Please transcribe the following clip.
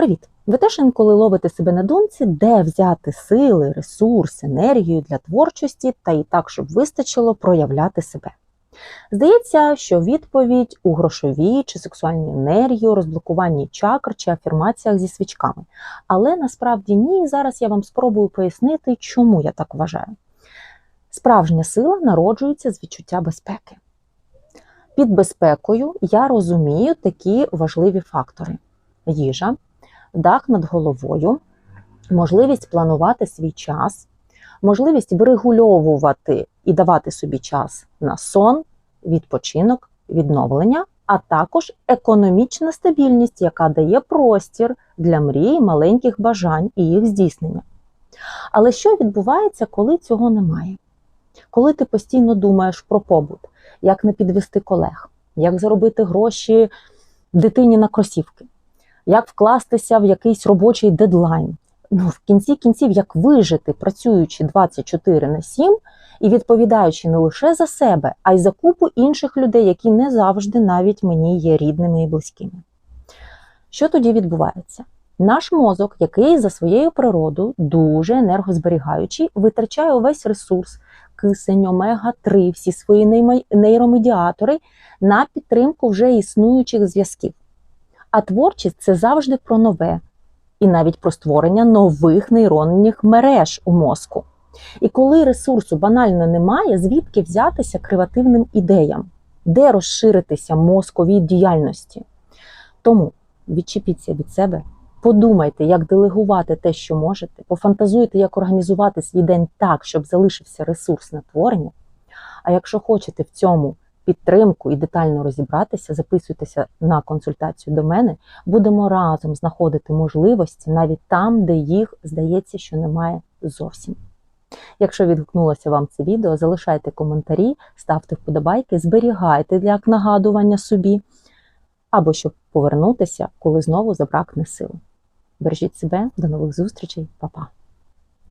Привіт! Ви теж інколи ловите себе на думці, де взяти сили, ресурс, енергію для творчості та і так, щоб вистачило проявляти себе. Здається, що відповідь у грошовій чи сексуальній енергії, розблокуванні чакр чи афірмаціях зі свічками. Але насправді ні, зараз я вам спробую пояснити, чому я так вважаю. Справжня сила народжується з відчуття безпеки. Під безпекою я розумію такі важливі фактори: їжа, дах над головою, можливість планувати свій час, можливість врегульовувати і давати собі час на сон, відпочинок, відновлення, а також економічна стабільність, яка дає простір для мрій, маленьких бажань і їх здійснення. Але що відбувається, коли цього немає? Коли ти постійно думаєш про побут, як не підвести колег, як заробити гроші дитині на кросівки, як вкластися в якийсь робочий дедлайн. Ну, в кінці кінців, як вижити, працюючи 24 на 7 і відповідаючи не лише за себе, а й за купу інших людей, які не завжди навіть мені є рідними і близькими. Що тоді відбувається? Наш мозок, який за своєю природою дуже енергозберігаючий, витрачає увесь ресурс, кисень, омега-3, всі свої нейромедіатори на підтримку вже існуючих зв'язків. А творчість це завжди про нове, і навіть про створення нових нейронних мереж у мозку. І коли ресурсу банально немає, звідки взятися креативним ідеям, де розширитися мозковій діяльності. Тому відчепіться від себе, подумайте, як делегувати те, що можете, пофантазуйте, як організувати свій день так, щоб залишився ресурс на творення. А якщо хочете в цьому підтримку і детально розібратися, записуйтеся на консультацію до мене. Будемо разом знаходити можливості навіть там, де їх здається, що немає зовсім. Якщо відгукнулося вам це відео, залишайте коментарі, ставте вподобайки, зберігайте для нагадування собі, або щоб повернутися, коли знову забракне сил. Бережіть себе, до нових зустрічей, Па-па!